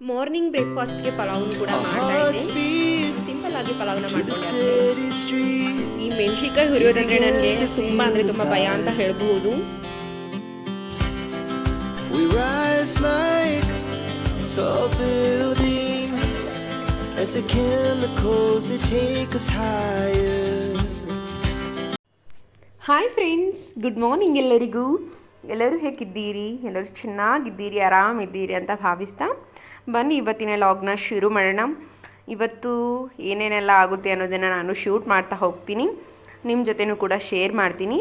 Morning ಬ್ರೇಕ್ಫಾಸ್ಟ್ಗೆ ಪಲಾವ್ನು ಕೂಡ ಮಾಡ್ತಾ ಇದ್ದೆ ಸಿಂಪಲ್ ಆಗಿ ಪಲಾವ್ನ ಮಾಡ್ಕೊಂಡೆ ಈ ಮೆಣಸಿನ್ಕಾಯಿ ಹುರಿಯೋದಂದ್ರೆ ನನಗೆ ತುಂಬಾ ಅಂದ್ರೆ ತುಂಬಾ ಭಯ ಅಂತ ಹೇಳಬಹುದು. ಹಾಯ್ ಫ್ರೆಂಡ್ಸ್ ಗುಡ್ ಮಾರ್ನಿಂಗ್ ಎಲ್ಲರಿಗೂ. ಎಲ್ಲರೂ ಹೇಗಿದ್ದೀರಿ? ಎಲ್ಲರೂ ಚೆನ್ನಾಗಿದ್ದೀರಿ? ಆರಾಮಿದ್ದೀರಿ ಅಂತ ಭಾವಿಸ್ತಾ ಬನ್ನಿ ಇವತ್ತಿನ ಲಾಗ್ನ ಶುರು ಮಾಡೋಣ. ಇವತ್ತು ಏನೇನೆಲ್ಲ ಆಗುತ್ತೆ ಅನ್ನೋದನ್ನು ನಾನು ಶೂಟ್ ಮಾಡ್ತಾ ಹೋಗ್ತೀನಿ. ನಿಮ್ಮ ಜೊತೆನೂ ಕೂಡ ಶೇರ್ ಮಾಡ್ತೀನಿ.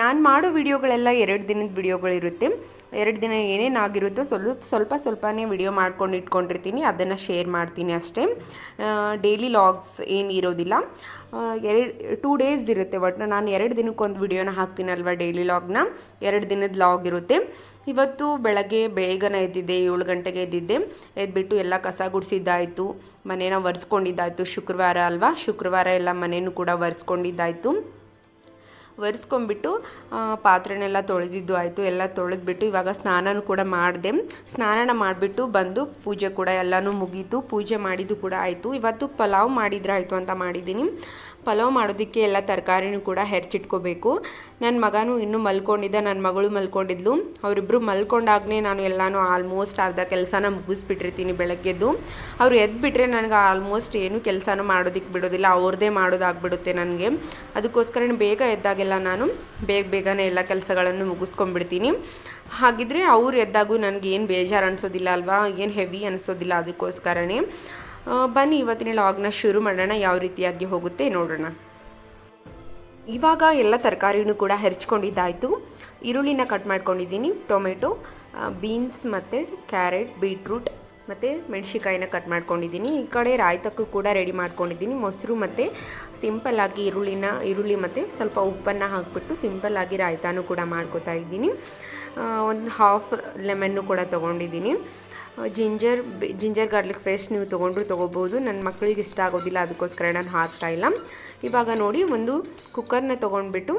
ನಾನು ಮಾಡೋ ವಿಡಿಯೋಗಳೆಲ್ಲ ಎರಡು ದಿನದ ವಿಡಿಯೋಗಳಿರುತ್ತೆ. ಎರಡು ದಿನ ಏನೇನು ಆಗಿರುತ್ತೋ ಸ್ವಲ್ಪ ಸ್ವಲ್ಪ ಸ್ವಲ್ಪನೇ ವಿಡಿಯೋ ಮಾಡ್ಕೊಂಡು ಇಟ್ಕೊಂಡಿರ್ತೀನಿ. ಅದನ್ನು ಶೇರ್ ಮಾಡ್ತೀನಿ ಅಷ್ಟೇ. ಡೈಲಿ ಲಾಗ್ಸ್ ಏನು ಇರೋದಿಲ್ಲ. ಎರಡು ಟೂ ಡೇಸ್ ಇರುತ್ತೆ. ಒಟ್ಟು ನಾನು ಎರಡು ದಿನಕ್ಕೊಂದು ವಿಡಿಯೋನ ಹಾಕ್ತೀನಲ್ವ ಡೈಲಿ ಲಾಗ್ನ ಎರಡು ದಿನದ ಲಾಗ್ ಇರುತ್ತೆ. ಇವತ್ತು ಬೆಳಗ್ಗೆ ಬೇಗನೆ ಎದ್ದಿದ್ದೆ, ಏಳು ಗಂಟೆಗೆ ಎದ್ದಿದ್ದೆ. ಎದ್ಬಿಟ್ಟು ಎಲ್ಲ ಕಸ ಗುಡಿಸಿದ್ದಾಯಿತು. ಮನೇನ ಒರೆಸ್ಕೊಂಡಿದ್ದಾಯಿತು. ಶುಕ್ರವಾರ ಅಲ್ವಾ? ಶುಕ್ರವಾರ ಎಲ್ಲ ಮನೇನು ಕೂಡ ಒರೆಸ್ಕೊಂಡಿದ್ದಾಯಿತು. ಒರೆಸ್ಕೊಂಡ್ಬಿಟ್ಟು ಪಾತ್ರೆನೆಲ್ಲ ತೊಳೆದಿದ್ದು ಆಯಿತು. ಎಲ್ಲ ತೊಳೆದ್ಬಿಟ್ಟು ಇವಾಗ ಸ್ನಾನನೂ ಕೂಡ ಮಾಡಿದೆ. ಸ್ನಾನನ ಮಾಡಿಬಿಟ್ಟು ಬಂದು ಪೂಜೆ ಕೂಡ ಎಲ್ಲನೂ ಮುಗೀತು. ಪೂಜೆ ಮಾಡಿದ್ದು ಕೂಡ ಆಯಿತು. ಇವತ್ತು ಪಲಾವ್ ಮಾಡಿದ್ರೆ ಆಯಿತು ಅಂತ ಮಾಡಿದ್ದೀನಿ. ಪಲಾವ್ ಮಾಡೋದಕ್ಕೆ ಎಲ್ಲ ತರಕಾರಿನೂ ಕೂಡ ಹೆಚ್ಚಿಟ್ಕೋಬೇಕು ನನ್ನ ಮಗನೂ ಇನ್ನೂ ಮಲ್ಕೊಂಡಿದ್ದ ನನ್ನ ಮಗಳು ಮಲ್ಕೊಂಡಿದ್ಲು. ಅವರಿಬ್ಬರು ಮಲ್ಕೊಂಡಾಗನೇ ನಾನು ಎಲ್ಲನೂ ಆಲ್ಮೋಸ್ಟ್ ಅರ್ಧ ಕೆಲಸನ ಮುಗಿಸ್ಬಿಟ್ಟಿರ್ತೀನಿ ಬೆಳಗ್ಗೆದ್ದು. ಅವ್ರು ಎದ್ಬಿಟ್ರೆ ನನಗೆ ಆಲ್ಮೋಸ್ಟ್ ಏನು ಕೆಲಸನೂ ಮಾಡೋದಕ್ಕೆ ಬಿಡೋದಿಲ್ಲ ಅವ್ರದ್ದೇ ಮಾಡೋದಾಗ್ಬಿಡುತ್ತೆ ನನಗೆ. ಅದಕ್ಕೋಸ್ಕರ ಬೇಗ ಎದ್ದಾಗೆಲ್ಲ ನಾನು ಬೇಗ ಬೇಗನೆ ಎಲ್ಲ ಕೆಲಸಗಳನ್ನು ಮುಗಿಸ್ಕೊಂಡ್ಬಿಡ್ತೀನಿ. ಹಾಗಿದ್ರೆ ಅವ್ರು ಎದ್ದಾಗೂ ನನಗೆ ಏನು ಬೇಜಾರು ಅನಿಸೋದಿಲ್ಲ ಅಲ್ವಾ, ಏನು ಹೆವಿ ಅನಿಸೋದಿಲ್ಲ ಅದಕ್ಕೋಸ್ಕರನೇ. ಬನ್ನಿ, ಇವತ್ತಿನ ಲಾಗ್ನ ಶುರು ಮಾಡೋಣ, ಯಾವ ರೀತಿಯಾಗಿ ಹೋಗುತ್ತೆ ನೋಡೋಣ. ಇವಾಗ ಎಲ್ಲ ತರಕಾರಿನೂ ಕೂಡ ಹೆರ್ಚ್ಕೊಂಡಿದ್ದಾಯಿತು. ಈರುಳ್ಳಿನ ಕಟ್ ಮಾಡ್ಕೊಂಡಿದ್ದೀನಿ, ಟೊಮೆಟೊ ಬೀನ್ಸ್ ಮತ್ತು ಕ್ಯಾರೆಟ್, ಬೀಟ್ರೂಟ್ ಮತ್ತು ಮೆಣಸಿಕಾಯಿನ ಕಟ್ ಮಾಡ್ಕೊಂಡಿದ್ದೀನಿ. ಈ ಕಡೆ ರಾಯ್ತಕ್ಕೂ ಕೂಡ ರೆಡಿ ಮಾಡ್ಕೊಂಡಿದ್ದೀನಿ. ಮೊಸರು ಮತ್ತು ಸಿಂಪಲ್ಲಾಗಿ ಈರುಳ್ಳಿನ, ಈರುಳ್ಳಿ ಮತ್ತು ಸ್ವಲ್ಪ ಉಪ್ಪನ್ನು ಹಾಕ್ಬಿಟ್ಟು ಸಿಂಪಲ್ಲಾಗಿ ರಾಯ್ತಾನೂ ಕೂಡ ಮಾಡ್ಕೋತಾ ಇದ್ದೀನಿ. ಒಂದು ಹಾಫ್ ಲೆಮನ್ನು ಕೂಡ ತೊಗೊಂಡಿದ್ದೀನಿ. ಜಿಂಜರ್ ಜಿಂಜರ್ ಗಾರ್ಲಿಕ್ ಪೇಸ್ಟ್ ನೀವು ತೊಗೊಂಡ್ರು ತೊಗೋಬೋದು. ನನ್ನ ಮಕ್ಕಳಿಗೆ ಇಷ್ಟ ಆಗೋದಿಲ್ಲ, ಅದಕ್ಕೋಸ್ಕರ ನಾನು ಹಾಕ್ತಾ ಇಲ್ಲ. ಇವಾಗ ನೋಡಿ, ಒಂದು ಕುಕ್ಕರ್ನ ತೊಗೊಂಡ್ಬಿಟ್ಟು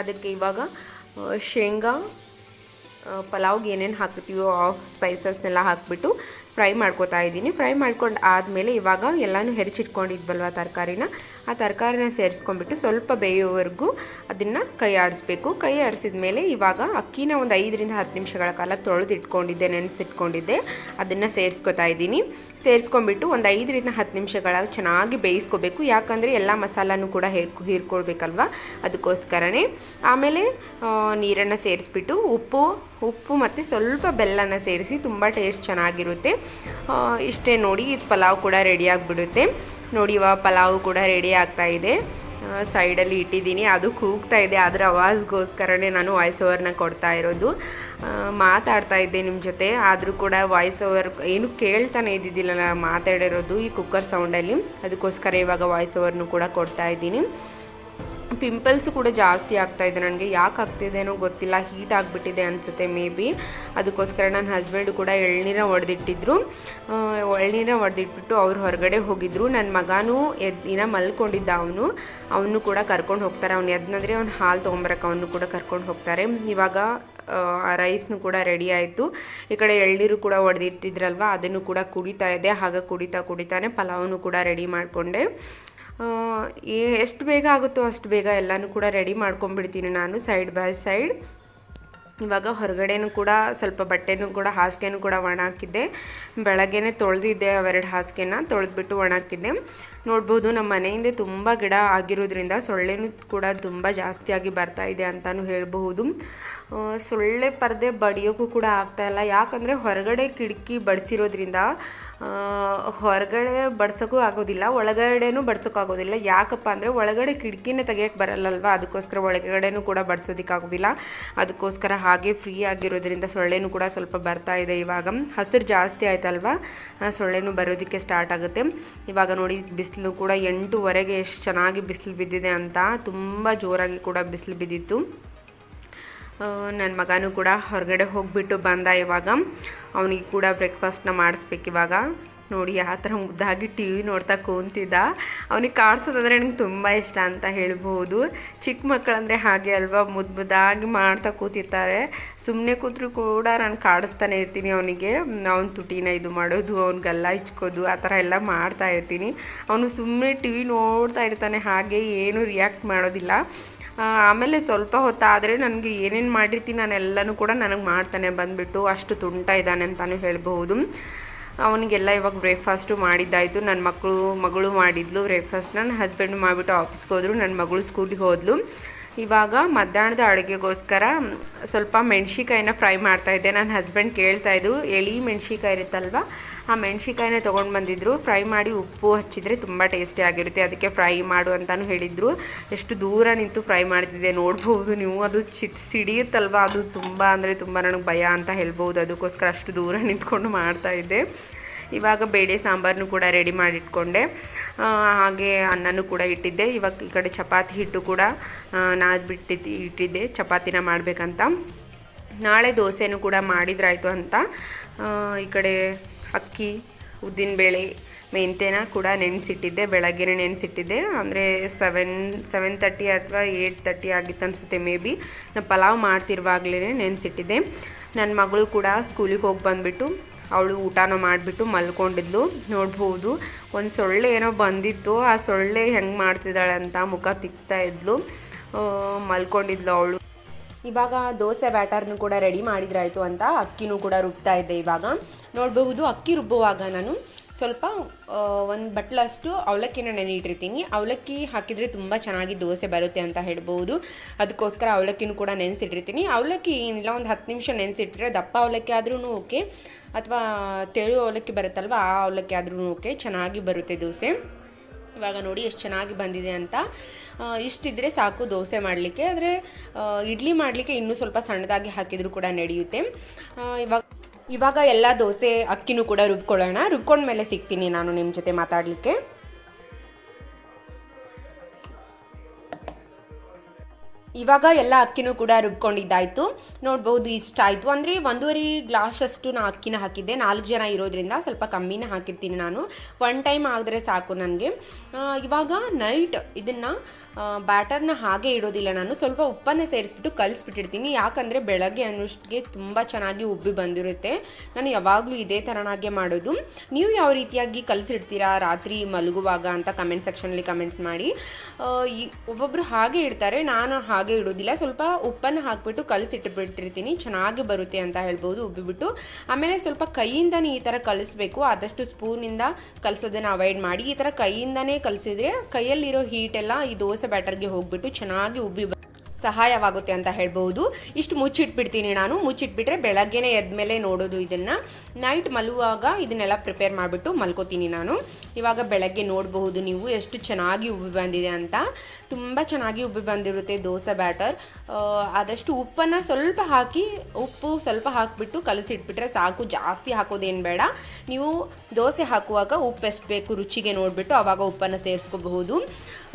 ಅದಕ್ಕೆ ಇವಾಗ ಶೇಂಗಾ ಪಲಾವ್ಗೆ ಏನೇನು ಹಾಕ್ತೀವೋ ಆ ಸ್ಪೈಸಸ್ನೆಲ್ಲ ಹಾಕ್ಬಿಟ್ಟು ಫ್ರೈ ಮಾಡ್ಕೋತಾ ಇದ್ದೀನಿ. ಫ್ರೈ ಮಾಡ್ಕೊಂಡು ಆದಮೇಲೆ ಇವಾಗ ಎಲ್ಲನೂ ಹೆರಿಚಿಟ್ಕೊಂಡಿದ್ವಲ್ವ ತರಕಾರಿನ? ಆ ತರಕಾರಿನ ಸೇರಿಸ್ಕೊಂಡ್ಬಿಟ್ಟು ಸ್ವಲ್ಪ ಬೇಯೋವರೆಗೂ ಅದನ್ನು ಕೈ ಆಡಿಸ್ಬೇಕು. ಕೈ ಆಡಿಸಿದ ಮೇಲೆ ಇವಾಗ ಅಕ್ಕಿನ ಒಂದು ಐದರಿಂದ ಹತ್ತು ನಿಮಿಷಗಳ ಕಾಲ ತೊಳೆದಿಟ್ಕೊಂಡಿದ್ದೆ, ನೆನೆಸಿಟ್ಕೊಂಡಿದ್ದೆ. ಅದನ್ನು ಸೇರಿಸ್ಕೊತಾ ಇದ್ದೀನಿ. ಸೇರಿಸ್ಕೊಂಡ್ಬಿಟ್ಟು ಒಂದು ಐದರಿಂದ ಹತ್ತು ನಿಮಿಷಗಳ ಚೆನ್ನಾಗಿ ಬೇಯಿಸ್ಕೋಬೇಕು. ಯಾಕಂದರೆ ಎಲ್ಲ ಮಸಾಲನೂ ಕೂಡ ಹೇರ್ಕೊ ಹೀರ್ಕೊಳ್ಬೇಕಲ್ವ ಅದಕ್ಕೋಸ್ಕರನೇ. ಆಮೇಲೆ ನೀರನ್ನು ಸೇರಿಸ್ಬಿಟ್ಟು ಉಪ್ಪು ಉಪ್ಪು ಮತ್ತು ಸ್ವಲ್ಪ ಬೆಲ್ಲನ ಸೇರಿಸಿ ತುಂಬ ಟೇಸ್ಟ್ ಚೆನ್ನಾಗಿರುತ್ತೆ. ಇಷ್ಟೇ ನೋಡಿ, ಇದು ಪಲಾವ್ ಕೂಡ ರೆಡಿ ಆಗಿಬಿಡುತ್ತೆ. ನೋಡಿ ಇವಾಗ ಪಲಾವ್ ಕೂಡ ರೆಡಿ ಆಗ್ತಾ ಇದೆ. ಸೈಡಲ್ಲಿ ಇಟ್ಟಿದ್ದೀನಿ. ಅದು ಕೂಗ್ತಾ ಇದೆ. ಅದರ ಅವಾಜ್ಗೋಸ್ಕರನೇ ನಾನು ವಾಯ್ಸ್ ಓವರ್ನ ಕೊಡ್ತಾ ಇರೋದು. ಮಾತಾಡ್ತಾ ಇದ್ದೆ ನಿಮ್ಮ ಜೊತೆ. ಆದರೂ ಕೂಡ ವಾಯ್ಸ್ ಓವರ್ ಏನು ಕೇಳ್ತಾನೆ ಇದ್ದಿದ್ದಿಲ್ಲ ಮಾತಾಡಿರೋದು ಈ ಕುಕ್ಕರ್ ಸೌಂಡಲ್ಲಿ ಅದಕ್ಕೋಸ್ಕರ ಇವಾಗ ವಾಯ್ಸ್ ಓವರ್ನು ಕೂಡ ಕೊಡ್ತಾ ಇದ್ದೀನಿ. ಪಿಂಪಲ್ಸ್ ಕೂಡ ಜಾಸ್ತಿ ಆಗ್ತಾ ಇದೆ. ನನಗೆ ಯಾಕೆ ಆಗ್ತಿದೆನೋ ಗೊತ್ತಿಲ್ಲ. ಹೀಟ್ ಆಗಿಬಿಟ್ಟಿದೆ ಅನಿಸುತ್ತೆ ಮೇ ಬಿ. ಅದಕ್ಕೋಸ್ಕರ ನನ್ನ ಹಸ್ಬೆಂಡ್ ಕೂಡ ಎಳ್ನೀರ ಹೊಡೆದಿಟ್ಟಿದ್ರು ಎಳ್ನೀರ ಹೊಡೆದಿಟ್ಬಿಟ್ಟು ಅವ್ರು ಹೊರಗಡೆ ಹೋಗಿದ್ರು. ನನ್ನ ಮಗನೂ ಎದ್ ದಿನ ಮಲ್ಕೊಂಡಿದ್ದ ಅವನು. ಅವನು ಕೂಡ ಕರ್ಕೊಂಡು ಹೋಗ್ತಾರೆ. ಅವ್ನು ಎದ್ನಂದ್ರೆ ಅವ್ನು ಹಾಲು ತೊಗೊಂಬರಕ್ಕೆ ಅವನು ಕೂಡ ಕರ್ಕೊಂಡು ಹೋಗ್ತಾರೆ. ಇವಾಗ ರೈಸ್ನು ಕೂಡ ರೆಡಿ ಆಯಿತು. ಈ ಕಡೆ ಎಳ್ನೀರು ಕೂಡ ಹೊಡೆದಿಟ್ಟಿದ್ರಲ್ವ ಅದನ್ನು ಕೂಡ ಕುಡಿತಾ ಇದೆ. ಹಾಗೆ ಕುಡಿತಾ ಕುಡಿತಾನೆ ಪಲಾವನ್ನು ಕೂಡ ರೆಡಿ ಮಾಡಿಕೊಂಡೆ. ಎಷ್ಟು ಬೇಗ ಆಗುತ್ತೋ ಅಷ್ಟು ಬೇಗ ಎಲ್ಲನೂ ಕೂಡ ರೆಡಿ ಮಾಡ್ಕೊಂಡ್ಬಿಡ್ತೀನಿ ನಾನು ಸೈಡ್ ಬೈ ಸೈಡ್ ಇವಾಗ ಹೊರಗಡೆನೂ ಕೂಡ ಸ್ವಲ್ಪ ಬಟ್ಟೆನೂ ಕೂಡ, ಹಾಸಿಗೆನೂ ಕೂಡ ಒಣ ಹಾಕಿದ್ದೆ ಬೆಳಗ್ಗೆನೇ ತೊಳೆದಿದ್ದೆ ಅವೆರಡು ಹಾಸಿಗೆನ, ತೊಳೆದ್ಬಿಟ್ಟು ಒಣ ಹಾಕಿದ್ದೆ ನೋಡ್ಬೋದು, ನಮ್ಮ ಮನೆಯಿಂದ ತುಂಬ ಗಿಡ ಆಗಿರೋದ್ರಿಂದ ಸೊಳ್ಳೆನೂ ಕೂಡ ತುಂಬ ಜಾಸ್ತಿಯಾಗಿ ಬರ್ತಾ ಇದೆ ಅಂತಲೂ ಹೇಳಬಹುದು. ಸೊಳ್ಳೆ ಪರದೆ ಬಡಿಯೋಕ್ಕೂ ಕೂಡ ಆಗ್ತಾ ಇಲ್ಲ. ಯಾಕಂದರೆ ಹೊರಗಡೆ ಕಿಟಕಿ ಬಡಿಸಿರೋದ್ರಿಂದ ಹೊರಗಡೆ ಬಡ್ಸೋಕ್ಕೂ ಆಗೋದಿಲ್ಲ, ಒಳಗಡೆನೂ ಬಡ್ಸೋಕ್ಕಾಗೋದಿಲ್ಲ ಯಾಕಪ್ಪ ಅಂದರೆ ಒಳಗಡೆ ಕಿಟಕಿನೇ ತೆಗಿಯೋಕ್ಕೆ ಬರಲ್ಲಲ್ವ? ಅದಕ್ಕೋಸ್ಕರ ಒಳಗಡೆನೂ ಕೂಡ ಬಡ್ಸೋದಕ್ಕಾಗೋದಿಲ್ಲ. ಅದಕ್ಕೋಸ್ಕರ ಹಾಗೆ ಫ್ರೀ ಆಗಿರೋದ್ರಿಂದ ಸೊಳ್ಳೆನೂ ಕೂಡ ಸ್ವಲ್ಪ ಬರ್ತಾ ಇದೆ ಇವಾಗ. ಹಸಿರು ಜಾಸ್ತಿ ಆಯ್ತಲ್ವಾ? ಸೊಳ್ಳೆನೂ ಬರೋದಕ್ಕೆ ಸ್ಟಾರ್ಟ್ ಆಗುತ್ತೆ. ಇವಾಗ ನೋಡಿ ಬಿಸಿಲು ಕೂಡ ಎಂಟೂವರೆಗೆ ಎಷ್ಟು ಚೆನ್ನಾಗಿ ಬಿಸಿಲು ಬಿದ್ದಿದೆ ಅಂತ ತುಂಬ ಜೋರಾಗಿ ಕೂಡ ಬಿಸಿಲು ಬಿದ್ದಿತ್ತು. ನನ್ನ ಮಗನೂ ಕೂಡ ಹೊರಗಡೆ ಹೋಗಿಬಿಟ್ಟು ಬಂದ ಇವಾಗ. ಅವನಿಗೆ ಕೂಡ ಬ್ರೇಕ್ಫಾಸ್ಟ್ನ ಮಾಡಿಸ್ಬೇಕು ಇವಾಗ. ನೋಡಿ ಆ ಥರ ಮುದ್ದಾಗಿ ಟಿ ವಿ ನೋಡ್ತಾ ಕೂತಿದ್ದ. ಅವನಿಗೆ ಕಾಡ್ಸೋದಂದರೆ ನನಗೆ ತುಂಬ ಇಷ್ಟ ಅಂತ ಹೇಳ್ಬೋದು. ಚಿಕ್ಕ ಮಕ್ಕಳಂದರೆ ಹಾಗೆ ಅಲ್ವಾ ಮುದ್ದು ಮುದ್ದಾಗಿ ಮಾಡ್ತಾ ಕೂತಿರ್ತಾರೆ. ಸುಮ್ಮನೆ ಕೂತರೂ ಕೂಡ ನಾನು ಕಾಡಿಸ್ತಾನೆ ಇರ್ತೀನಿ ಅವನಿಗೆ. ಅವ್ನ ತುಟಿನ ಇದು ಮಾಡೋದು, ಅವ್ನ ಗಲ್ಲ ಇಚ್ಕೋದು, ಆ ಥರ ಎಲ್ಲ ಮಾಡ್ತಾ ಇರ್ತೀನಿ. ಅವನು ಸುಮ್ಮನೆ ಟಿ ವಿ ನೋಡ್ತಾ ಇರ್ತಾನೆ, ಹಾಗೆ ಏನು ರಿಯಾಕ್ಟ್ ಮಾಡೋದಿಲ್ಲ. ಆಮೇಲೆ ಸ್ವಲ್ಪ ಹೊತ್ತಾದರೆ ನನಗೆ ಏನೇನು ಮಾಡಿರ್ತೀನಿ ನಾನೆಲ್ಲನೂ ಕೂಡ ನನಗೆ ಮಾಡ್ತಾನೆ ಬಂದುಬಿಟ್ಟು ಅಷ್ಟು ತುಂಟ ಇದ್ದಾನೆ ಅಂತಲೂ ಹೇಳ್ಬಹುದು. ಅವನಿಗೆಲ್ಲ ಇವಾಗ ಬ್ರೇಕ್ಫಾಸ್ಟು ಮಾಡಿದ್ದಾಯಿತು. ನನ್ನ ಮಕ್ಕಳು ಮಗಳು ಮಾಡಿದ್ಲು ಬ್ರೇಕ್ಫಾಸ್ಟ್ ನನ್ನ ಹಸ್ಬೆಂಡ್ ಮಾಡಿಬಿಟ್ಟು ಆಫೀಸ್ಗೆ ಹೋದರು. ನನ್ನ ಮಗಳು ಸ್ಕೂಲಿಗೆ ಹೋದ್ಲು. ಇವಾಗ ಮಧ್ಯಾಹ್ನದ ಅಡುಗೆಗೋಸ್ಕರ ಸ್ವಲ್ಪ ಮೆಣ್ಸಿಕಾಯಿನ ಫ್ರೈ ಮಾಡ್ತಾಯಿದ್ದೆ ನನ್ನ ಹಸ್ಬೆಂಡ್ ಕೇಳ್ತಾಯಿದ್ರು ಎಳಿ ಮೆಣ್ಸಿಕಾಯಿ ಇರುತ್ತಲ್ವ? ಆ ಮೆಣ್ಸಿಕಾಯಿನ ತೊಗೊಂಡು ಬಂದಿದ್ರು. ಫ್ರೈ ಮಾಡಿ ಉಪ್ಪು ಹಚ್ಚಿದರೆ ತುಂಬ ಟೇಸ್ಟಿ ಆಗಿರುತ್ತೆ. ಅದಕ್ಕೆ ಫ್ರೈ ಮಾಡು ಅಂತಲೂ ಹೇಳಿದರು. ಎಷ್ಟು ದೂರ ನಿಂತು ಫ್ರೈ ಮಾಡ್ತಿದ್ದೆ ನೋಡ್ಬೋದು ನೀವು. ಅದು ಚಿಟ್, ಸಿಡಿಯುತ್ತಲ್ವ? ಅದು ತುಂಬ ಅಂದರೆ ತುಂಬ ನನಗೆ ಭಯ ಅಂತ ಹೇಳ್ಬೋದು. ಅದಕ್ಕೋಸ್ಕರ ಅಷ್ಟು ದೂರ ನಿಂತ್ಕೊಂಡು ಮಾಡ್ತಾಯಿದ್ದೆ ಇವಾಗ ಬೇಳೆ ಸಾಂಬಾರನ್ನು ಕೂಡ ರೆಡಿ ಮಾಡಿಟ್ಕೊಂಡೆ. ಹಾಗೆ ಅನ್ನನೂ ಕೂಡ ಇಟ್ಟಿದ್ದೆ. ಇವಾಗ ಈ ಕಡೆ ಚಪಾತಿ ಹಿಟ್ಟು ಕೂಡ ನಾದ್ಬಿಟ್ಟಿದ್ದು, ಇಟ್ಟಿದ್ದೆ. ಚಪಾತಿನ ಮಾಡಬೇಕಂತ. ನಾಳೆ ದೋಸೆನೂ ಕೂಡ ಮಾಡಿದ್ರಾಯಿತು ಅಂತ. ಈ ಕಡೆ ಅಕ್ಕಿ ಉದ್ದಿನಬೇಳೆ ಮೆಂತ್ಯನ ಕೂಡ ನೆನೆಸಿಟ್ಟಿದ್ದೆ. ಬೆಳಗ್ಗೆನೇ ನೆನೆಸಿಟ್ಟಿದ್ದೆ. ಅಂದರೆ ಸೆವೆನ್ ಸೆವೆನ್ ತರ್ಟಿ ಅಥವಾ ಏಯ್ಟ್ ತರ್ಟಿ ಆಗಿತ್ತು ಅನಿಸುತ್ತೆ ಮೇ ಬಿ. ನಾನು ಪಲಾವ್ ಮಾಡ್ತಿರುವಾಗಲೇ ನೆನೆಸಿಟ್ಟಿದ್ದೆ. ನನ್ನ ಮಗಳು ಕೂಡ ಸ್ಕೂಲಿಗೆ ಹೋಗಿ ಬಂದುಬಿಟ್ಟು ಅವಳು ಊಟನೂ ಮಾಡಿಬಿಟ್ಟು ಮಲ್ಕೊಂಡಿದ್ಲು. ನೋಡ್ಬೋದು, ಒಂದು ಸೊಳ್ಳೆ ಏನೋ ಬಂದಿತ್ತು, ಆ ಸೊಳ್ಳೆ ಹೆಂಗೆ ಮಾಡ್ತಿದ್ದಾಳೆ ಅಂತ ಮುಖ ತಿಕ್ತಾ ಇದ್ಲು. ಮಲ್ಕೊಂಡಿದ್ಲು ಅವಳು. ಇವಾಗ ದೋಸೆ ಬ್ಯಾಟರ್ನು ಕೂಡ ರೆಡಿ ಮಾಡಿದ್ರಾಯಿತು ಅಂತ ಅಕ್ಕಿನೂ ಕೂಡ ರುಬ್ತಾ ಇದ್ದೆ ಇವಾಗ. ನೋಡಬಹುದು ಅಕ್ಕಿ ರುಬ್ಬುವಾಗ ನಾನು ಸ್ವಲ್ಪ ಒಂದು ಬಟ್ಲಷ್ಟು ಅವಲಕ್ಕಿನ ನೆನೆಯಿಟ್ಟಿರ್ತೀನಿ ಅವಲಕ್ಕಿ ಹಾಕಿದರೆ ತುಂಬ ಚೆನ್ನಾಗಿ ದೋಸೆ ಬರುತ್ತೆ ಅಂತ ಹೇಳ್ಬೋದು. ಅದಕ್ಕೋಸ್ಕರ ಅವಲಕ್ಕಿನೂ ಕೂಡ ನೆನೆಸಿಟ್ಟಿರ್ತೀನಿ. ಅವಲಕ್ಕಿ ಏನಿಲ್ಲ ಒಂದು ಹತ್ತು ನಿಮಿಷ ನೆನೆಸಿಟ್ಟರೆ ದಪ್ಪ ಅವಲಕ್ಕಿ ಆದ್ರೂ ಓಕೆ. ಅಥವಾ ತೆಳು ಅವಲಕ್ಕಿ ಬರುತ್ತಲ್ವ, ಆ ಅವಲಕ್ಕಿ ಆದ್ರೂ ಓಕೆ ಚೆನ್ನಾಗಿ ಬರುತ್ತೆ ದೋಸೆ. ಇವಾಗ ನೋಡಿ ಎಷ್ಟು ಚೆನ್ನಾಗಿ ಬಂದಿದೆ ಅಂತ. ಇಷ್ಟಿದ್ರೆ ಸಾಕು ದೋಸೆ ಮಾಡಲಿಕ್ಕೆ. ಆದರೆ ಇಡ್ಲಿ ಮಾಡಲಿಕ್ಕೆ ಇನ್ನೂ ಸ್ವಲ್ಪ ಸಣ್ಣದಾಗಿ ಹಾಕಿದರೂ ಕೂಡ ನಡೆಯುತ್ತೆ. ಇವಾಗ ಇವಾಗ ಎಲ್ಲ ದೋಸೆ ಅಕ್ಕಿನೂ ಕೂಡ ರುಬ್ಕೊಳ್ಳೋಣ. ರುಬ್ಕೊಂಡ್ಮೇಲೆ ಸಿಗ್ತೀನಿ ನಾನು ನಿಮ್ಮ ಜೊತೆ ಮಾತಾಡಲಿಕ್ಕೆ. ಇವಾಗ ಎಲ್ಲ ಅಕ್ಕಿನೂ ಕೂಡ ರುಬ್ಕೊಂಡಿದ್ದಾಯಿತು. ನೋಡ್ಬೋದು ಇಷ್ಟ ಆಯಿತು ಅಂದರೆ ಒಂದೂವರೆ ಗ್ಲಾಸಷ್ಟು ನಾ ಅಕ್ಕಿನ ಹಾಕಿದ್ದೆ. ನಾಲ್ಕು ಜನ ಇರೋದ್ರಿಂದ ಸ್ವಲ್ಪ ಕಮ್ಮಿನ ಹಾಕಿರ್ತೀನಿ ನಾನು. ಒನ್ ಟೈಮ್ ಆದರೆ ಸಾಕು ನನಗೆ. ಇವಾಗ ನೈಟ್ ಇದನ್ನು ಬ್ಯಾಟರ್ನ ಹಾಗೆ ಇಡೋದಿಲ್ಲ ನಾನು. ಸ್ವಲ್ಪ ಉಪ್ಪನ್ನು ಸೇರಿಸ್ಬಿಟ್ಟು ಕಲಿಸ್ಬಿಟ್ಟಿರ್ತೀನಿ. ಯಾಕಂದರೆ ಬೆಳಗ್ಗೆ ಅನ್ನೋಷ್ಟಿಗೆ ತುಂಬ ಚೆನ್ನಾಗಿ ಉಬ್ಬಿ ಬಂದಿರುತ್ತೆ. ನಾನು ಯಾವಾಗಲೂ ಇದೇ ಥರನಾಗೆ ಮಾಡೋದು. ನೀವು ಯಾವ ರೀತಿಯಾಗಿ ಕಲಿಸಿಡ್ತೀರಾ ರಾತ್ರಿ ಮಲಗುವಾಗ ಅಂತ ಕಮೆಂಟ್ ಸೆಕ್ಷನಲ್ಲಿ ಕಮೆಂಟ್ಸ್ ಮಾಡಿ. ಒಬ್ಬೊಬ್ಬರು ಹಾಗೆ ಇಡ್ತಾರೆ. ನಾನು ಇಡೋದಿಲ್ಲ ಸ್ವಲ್ಪ ಉಪ್ಪನ್ನು ಹಾಕ್ಬಿಟ್ಟು ಕಲಸಿಟ್ಬಿಟ್ಟಿರ್ತೀನಿ. ಚೆನ್ನಾಗಿ ಬರುತ್ತೆ ಅಂತ ಹೇಳ್ಬೋದು ಉಬ್ಬಿಬಿಟ್ಟು. ಆಮೇಲೆ ಸ್ವಲ್ಪ ಕೈಯಿಂದನೇ ಈ ಥರ ಕಲಿಸ್ಬೇಕು. ಆದಷ್ಟು ಸ್ಪೂನಿಂದ ಕಲಿಸೋದನ್ನು ಅವಾಯ್ಡ್ ಮಾಡಿ. ಈ ಥರ ಕೈಯಿಂದನೇ ಕಲಿಸಿದ್ರೆ ಕೈಯಲ್ಲಿರೋ ಹೀಟೆಲ್ಲ ಈ ದೋಸೆ ಬ್ಯಾಟರ್ಗೆ ಹೋಗ್ಬಿಟ್ಟು ಚೆನ್ನಾಗಿ ಉಬ್ಬಿ ಸಹಾಯವಾಗುತ್ತೆ ಅಂತ ಹೇಳ್ಬೋದು. ಇಷ್ಟು ಮುಚ್ಚಿಟ್ಬಿಡ್ತೀನಿ ನಾನು. ಮುಚ್ಚಿಟ್ಬಿಟ್ರೆ ಬೆಳಗ್ಗೆನೇ ಎದ್ಮೇಲೆ ನೋಡೋದು ಇದನ್ನು. ನೈಟ್ ಮಲುವಾಗ ಇದನ್ನೆಲ್ಲ ಪ್ರಿಪೇರ್ ಮಾಡಿಬಿಟ್ಟು ಮಲ್ಕೋತೀನಿ ನಾನು. ಇವಾಗ ಬೆಳಗ್ಗೆ ನೋಡಬಹುದು ನೀವು ಎಷ್ಟು ಚೆನ್ನಾಗಿ ಉಬ್ಬಿ ಬಂದಿದೆ ಅಂತ. ತುಂಬ ಚೆನ್ನಾಗಿ ಉಬ್ಬಿ ಬಂದಿರುತ್ತೆ ದೋಸೆ ಬ್ಯಾಟರ್. ಆದಷ್ಟು ಉಪ್ಪನ್ನು ಸ್ವಲ್ಪ ಹಾಕಿ, ಉಪ್ಪು ಸ್ವಲ್ಪ ಹಾಕಿಬಿಟ್ಟು ಕಲಸಿಟ್ಬಿಟ್ರೆ ಸಾಕು. ಜಾಸ್ತಿ ಹಾಕೋದೇನು ಬೇಡ. ನೀವು ದೋಸೆ ಹಾಕುವಾಗ ಉಪ್ಪು ಎಷ್ಟು ಬೇಕು ರುಚಿಗೆ ನೋಡಿಬಿಟ್ಟು ಆವಾಗ ಉಪ್ಪನ್ನು ಸೇರಿಸ್ಕೋಬಹುದು.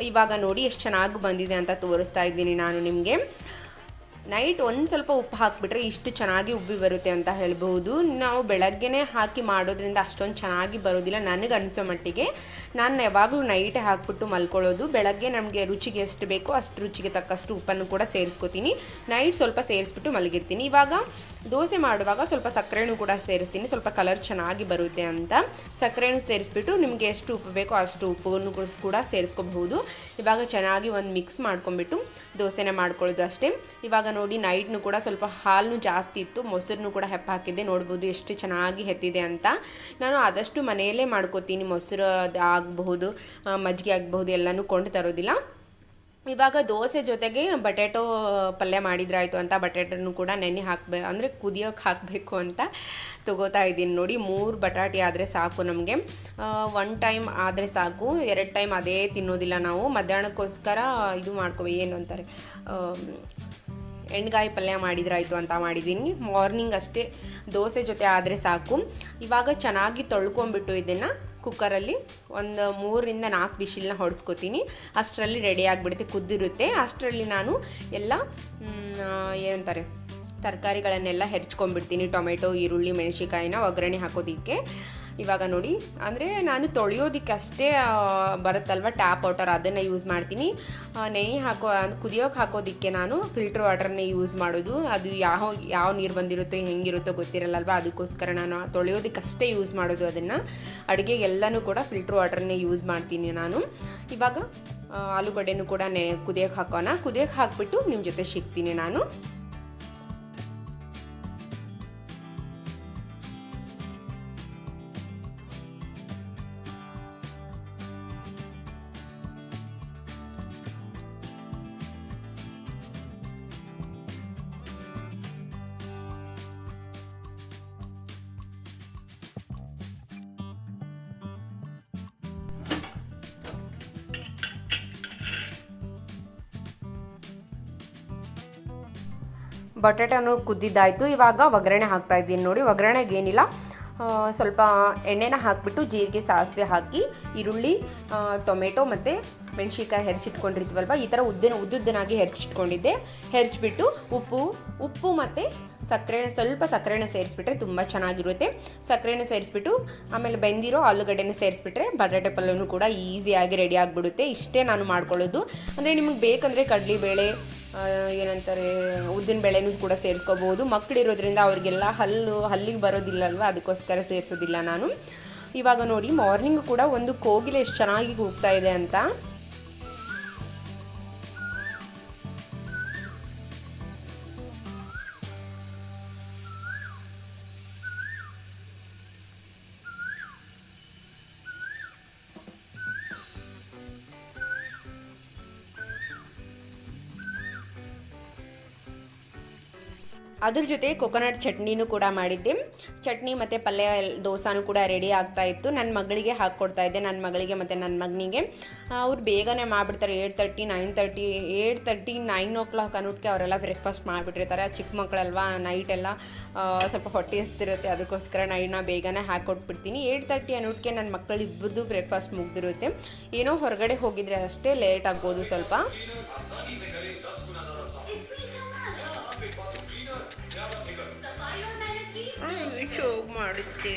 ಇವಾಗ ನೋಡಿ ಎಷ್ಟು ಚೆನ್ನಾಗಿ ಬಂದಿದೆ ಅಂತ ತೋರಿಸ್ತಾ ಇದ್ದೀನಿ ನಾನು ನಿಮಗೆ. ನೈಟ್ ಒಂದು ಸ್ವಲ್ಪ ಉಪ್ಪು ಹಾಕಿಬಿಟ್ರೆ ಇಷ್ಟು ಚೆನ್ನಾಗಿ ಉಬ್ಬಿ ಬರುತ್ತೆ ಅಂತ ಹೇಳ್ಬೋದು ನಾವು ಬೆಳಗ್ಗೆನೇ ಹಾಕಿ ಮಾಡೋದ್ರಿಂದ ಅಷ್ಟೊಂದು ಚೆನ್ನಾಗಿ ಬರೋದಿಲ್ಲ ನನಗೆ ಅನಿಸೋ ಮಟ್ಟಿಗೆ. ನಾನು ಯಾವಾಗಲೂ ನೈಟೇ ಹಾಕಿಬಿಟ್ಟು ಮಲ್ಕೊಳ್ಳೋದು. ಬೆಳಗ್ಗೆ ನಮಗೆ ರುಚಿಗೆ ಎಷ್ಟು ಬೇಕೋ ಅಷ್ಟು ರುಚಿಗೆ ತಕ್ಕಷ್ಟು ಉಪ್ಪನ್ನು ಕೂಡ ಸೇರಿಸ್ಕೊತೀನಿ. ನೈಟ್ ಸ್ವಲ್ಪ ಸೇರಿಸ್ಬಿಟ್ಟು ಮಲಗಿರ್ತೀನಿ. ಇವಾಗ ದೋಸೆ ಮಾಡುವಾಗ ಸ್ವಲ್ಪ ಸಕ್ಕರೆನೂ ಕೂಡ ಸೇರಿಸ್ತೀನಿ. ಸ್ವಲ್ಪ ಕಲರ್ ಚೆನ್ನಾಗಿ ಬರುತ್ತೆ ಅಂತ. ಸಕ್ಕರೆನೂ ಸೇರಿಸ್ಬಿಟ್ಟು ನಿಮಗೆ ಎಷ್ಟು ಉಪ್ಪು ಬೇಕೋ ಅಷ್ಟು ಉಪ್ಪನ್ನು ಕೂಡ- ಸೇರಿಸ್ಕೋಬಹುದು. ಇವಾಗ ಚೆನ್ನಾಗಿ ಒಂದು ಮಿಕ್ಸ್ ಮಾಡ್ಕೊಂಡ್ಬಿಟ್ಟು ದೋಸೆನ ಮಾಡ್ಕೊಳ್ಳೋದು ಅಷ್ಟೇ. ಇವಾಗ ನೋಡಿ ನೈಟ್ನು ಕೂಡ ಸ್ವಲ್ಪ ಹಾಲು ಜಾಸ್ತಿ ಇತ್ತು. ಮೊಸರನ್ನು ಕೂಡ ಹೆಪ್ಪ ಹಾಕಿದ್ದೆ. ನೋಡ್ಬೋದು ಎಷ್ಟು ಚೆನ್ನಾಗಿ ಹೆತ್ತಿದೆ ಅಂತ. ನಾನು ಆದಷ್ಟು ಮನೆಯಲ್ಲೇ ಮಾಡ್ಕೋತೀನಿ. ಮೊಸರು ಆಗಬಹುದು ಮಜ್ಜಿಗೆ ಆಗಬಹುದು, ಎಲ್ಲನೂ ಕೊಂಡು ತರೋದಿಲ್ಲ. ಇವಾಗ ದೋಸೆ ಜೊತೆಗೆ ಬಟಾಟೊ ಪಲ್ಯ ಮಾಡಿದ್ರಾಯಿತು ಅಂತ ಬಟಾಟನ್ನು ಕೂಡ ನೆನೆ ಹಾಕ್ಬೇ, ಅಂದರೆ ಕುದಿಯೋಕೆ ಹಾಕಬೇಕು ಅಂತ ತಗೋತಾ ಇದ್ದೀನಿ ನೋಡಿ, ಮೂರು ಬಟಾಟೆ ಆದರೆ ಸಾಕು ನಮಗೆ. ಒನ್ ಟೈಮ್ ಆದರೆ ಸಾಕು, ಎರಡು ಟೈಮ್ ಅದೇ ತಿನ್ನೋದಿಲ್ಲ ನಾವು. ಮಧ್ಯಾಹ್ನಕ್ಕೋಸ್ಕರ ಇದು ಮಾಡ್ಕೋ ಏನು ಅಂತಾರೆ ಎಣ್ಗಾಯಿ ಪಲ್ಯ ಮಾಡಿದ್ರಾಯಿತು ಅಂತ ಮಾಡಿದ್ದೀನಿ. ಮಾರ್ನಿಂಗ್ ಅಷ್ಟೇ ದೋಸೆ ಜೊತೆ ಆದರೆ ಸಾಕು. ಇವಾಗ ಚೆನ್ನಾಗಿ ತೊಳ್ಕೊಂಬಿಟ್ಟು ಇದನ್ನು ಕುಕ್ಕರಲ್ಲಿ ಒಂದು ಮೂರರಿಂದ ನಾಲ್ಕು ವಿಶಿಲ್ನ ಹೊಡೆಸ್ಕೊತೀನಿ. ಅಷ್ಟರಲ್ಲಿ ರೆಡಿ ಆಗಿಬಿಡುತ್ತೆ, ಕುದ್ದಿರುತ್ತೆ. ಅಷ್ಟರಲ್ಲಿ ನಾನು ಎಲ್ಲ ಏನಂತಾರೆ, ತರಕಾರಿಗಳನ್ನೆಲ್ಲ ಹೆರ್ಚ್ಕೊಂಡ್ಬಿಡ್ತೀನಿ. ಟೊಮೆಟೊ, ಈರುಳ್ಳಿ ಮೆಣಸಿಕಾಯಿನ ಒಗ್ಗರಣೆ ಹಾಕೋದಕ್ಕೆ. ಇವಾಗ ನೋಡಿ. ಅಂದರೆ ನಾನು ತೊಳೆಯೋದಕ್ಕೆ ಅಷ್ಟೇ ಆ, ಬರುತ್ತಲ್ವ ಟ್ಯಾಪ್ ವಾಟರ್ ಅದನ್ನು ಯೂಸ್ ಮಾಡ್ತೀನಿ. ನೆನೆ ಹಾಕೋ ಕುದಿಯೋಕೆ ಹಾಕೋದಕ್ಕೆ ನಾನು ಫಿಲ್ಟರ್ ವಾಟರ್ನೇ ಯೂಸ್ ಮಾಡೋದು. ಅದು ಯಾವ ಯಾವ ನೀರು ಬಂದಿರುತ್ತೋ ಹೆಂಗಿರುತ್ತೋ ಗೊತ್ತಿರಲ್ಲಲ್ವ? ಅದಕ್ಕೋಸ್ಕರ ನಾನು ತೊಳೆಯೋದಕ್ಕೆ ಅಷ್ಟೇ ಯೂಸ್ ಮಾಡೋದು ಅದನ್ನು. ಅಡುಗೆಗೆಲ್ಲನೂ ಕೂಡ ಫಿಲ್ಟರ್ ವಾಟರ್ನೇ ಯೂಸ್ ಮಾಡ್ತೀನಿ ನಾನು. ಇವಾಗ ಆಲೂಗಡ್ಡೆನೂ ಕೂಡ ನೆ ಕುದಿಯೋಕೆ ಹಾಕೋಣ. ಕುದಿಯೋಕೆ ಹಾಕ್ಬಿಟ್ಟು ನಿಮ್ಮ ಜೊತೆ ಸಿಗ್ತೀನಿ ನಾನು. ಬಟಾಟನು ಕುದ್ದಿದ್ದಾಯಿತು. ಇವಾಗ ಒಗ್ಗರಣೆ ಹಾಕ್ತಾ ಇದ್ದೀನಿ ನೋಡಿ. ಒಗ್ಗರಣೆಗೆ ಏನಿಲ್ಲ ಸ್ವಲ್ಪ ಎಣ್ಣೆನ ಹಾಕಿಬಿಟ್ಟು ಜೀರಿಗೆ ಸಾಸಿವೆ ಹಾಕಿ, ಈರುಳ್ಳಿ ಟೊಮೆಟೊ ಮತ್ತು ಮೆಣಸಿನ್ಕಾಯಿ ಹೆರ್ಚಿಟ್ಕೊಂಡಿರ್ತೀವಲ್ವ ಈ ಥರ ಉದ್ದಿನ, ಉದ್ದುದ್ದನಾಗಿ ಹೆರ್ಚಿಟ್ಕೊಂಡಿದ್ದೆ. ಹೆರ್ಚ್ಬಿಟ್ಟು ಉಪ್ಪು ಉಪ್ಪು ಮತ್ತು ಸಕ್ಕರೆನ, ಸ್ವಲ್ಪ ಸಕ್ಕರೆನ ಸೇರಿಸ್ಬಿಟ್ರೆ ತುಂಬ ಚೆನ್ನಾಗಿರುತ್ತೆ. ಸಕ್ಕರೆನ ಸೇರಿಸ್ಬಿಟ್ಟು, ಆಮೇಲೆ ಬೆಂದಿರೋ ಆಲೂಗಡ್ಡೆನ ಸೇರಿಸ್ಬಿಟ್ರೆ ಬಟಾಟೆ ಪಲ್ಯನೂ ಕೂಡ ಈಸಿಯಾಗಿ ರೆಡಿ ಆಗಿಬಿಡುತ್ತೆ. ಇಷ್ಟೇ ನಾನು ಮಾಡ್ಕೊಳ್ಳೋದು. ಅಂದರೆ ನಿಮಗೆ ಬೇಕಂದರೆ ಕಡಲೆಬೇಳೆ ಏನಂತಾರೆ, ಉದ್ದಿನ ಬೇಳೆನೂ ಕೂಡ ಸೇರಿಸ್ಕೋಬೋದು. ಮಕ್ಕಳಿರೋದ್ರಿಂದ ಅವ್ರಿಗೆಲ್ಲ ಹಲ್ಲು, ಹಲ್ಲಿಗೆ ಬರೋದಿಲ್ಲಲ್ವ? ಅದಕ್ಕೋಸ್ಕರ ಸೇರಿಸೋದಿಲ್ಲ ನಾನು. ಇವಾಗ ನೋಡಿ ಮಾರ್ನಿಂಗ್ ಕೂಡ ಒಂದು ಕೋಗಿಲೆ ಎಷ್ಟು ಚೆನ್ನಾಗಿ ಕೂಗ್ತಾ ಇದೆ ಅಂತ. ಅದ್ರ ಜೊತೆ ಕೊಕೊನಟ್ ಚಟ್ನಿನೂ ಕೂಡ ಮಾಡಿದ್ದೆ. ಚಟ್ನಿ ಮತ್ತು ಪಲ್ಯ ದೋಸಾನು ಕೂಡ ರೆಡಿ ಆಗ್ತಾ ಇತ್ತು. ನನ್ನ ಮಗಳಿಗೆ ಹಾಕ್ಕೊಡ್ತಾ ಇದ್ದೆ ನನ್ನ ಮಗಳಿಗೆ ಮತ್ತು ನನ್ನ ಮಗನಿಗೆ. ಅವ್ರು ಬೇಗನೆ ಮಾಡಿಬಿಡ್ತಾರೆ eight thirty nine thirty eight thirty nine o'clock ಅನ್ನೋಕ್ಕೆ ಅವರೆಲ್ಲ ಬ್ರೇಕ್ಫಾಸ್ಟ್ ಮಾಡಿಬಿಟ್ಟಿರ್ತಾರೆ. ಚಿಕ್ಕ ಮಕ್ಕಳಲ್ವಾ ಎಲ್ಲ ಸ್ವಲ್ಪ ಹೊಟ್ಟೆ ಹಸ್ತಿರುತ್ತೆ. ಅದಕ್ಕೋಸ್ಕರ ನೈಟ್ನ ಬೇಗನೆ ಹಾಕ್ಕೊಟ್ಬಿಡ್ತೀನಿ ಏಟ್ ತರ್ಟಿ ಅನ್ನೋಕ್ಕೆ ನನ್ನ ಮಕ್ಕಳು ಇಬ್ಬರದು ಬ್ರೇಕ್ಫಾಸ್ಟ್ ಮುಗ್ದಿರುತ್ತೆ. ಏನೋ ಹೊರಗಡೆ ಹೋಗಿದ್ರೆ ಅಷ್ಟೇ ಲೇಟ್ ಆಗ್ಬೋದು ಸ್ವಲ್ಪ. ಚೋಗ್ ಮಾಡುತ್ತೆ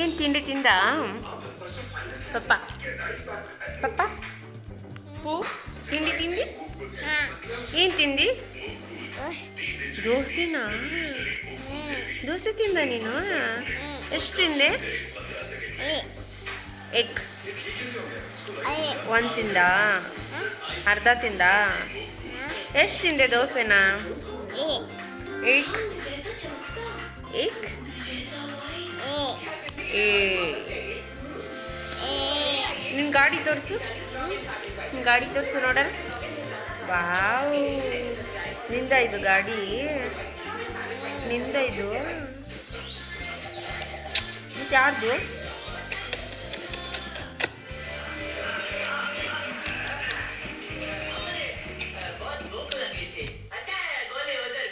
ಏನು ತಿಂಡಿ ತಿಂದ? ಪಪ್ಪ. ಪಪ್ಪ? ಹೂ? ತಿಂಡಿ ತಿಂದಿ? ಏನು ತಿಂದಿ? ದೋಸೆನಾ? ದೋಸೆ ತಿಂದ ನೀನು? ಎಷ್ಟು ತಿಂದೆ? ಎಗ್. ಒಂದು ತಿಂದ? ಅರ್ಧ ತಿಂದ? ಎಷ್ಟು ತಿಂದೆ ದೋಸೆನಾ? ಏಕ್ ಏಕ್ ಏ ನಿನ್ನ ಗಾಡಿ ತೋರಿಸು ಗಾಡಿ ತೋರಿಸು ನೋಡೋಣ ವಾವ್ನಿಂದ ಇದು ಗಾಡಿ ನಿಂದ ಇದು ಮತ್ತೆ ಯಾರ್ದು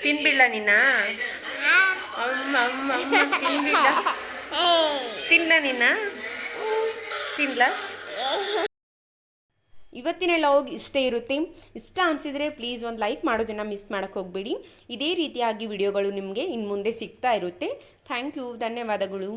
ತಿನ್ಬಿಡ್ಲ ನಿನ್ನ ಅಮ್ಮ ಅಮ್ಮ ಅಮ್ಮ ನಿನ್ನ ತಿನ್ಲ ಇವತ್ತಿನ ಲಾಗ್ ಇಷ್ಟೇ ಇರುತ್ತೆ. ಇಷ್ಟ ಅನ್ಸಿದ್ರೆ ಪ್ಲೀಸ್ ಒಂದು ಲೈಕ್ ಮಾಡೋದನ್ನು ಮಿಸ್ ಮಾಡೋಕ್ಕೆ ಹೋಗಬೇಡಿ. ಇದೇ ರೀತಿಯಾಗಿ ವಿಡಿಯೋಗಳು ನಿಮಗೆ ಇನ್ನು ಮುಂದೆ ಸಿಗ್ತಾ ಇರುತ್ತೆ. ಥ್ಯಾಂಕ್ ಯು ಧನ್ಯವಾದಗಳು.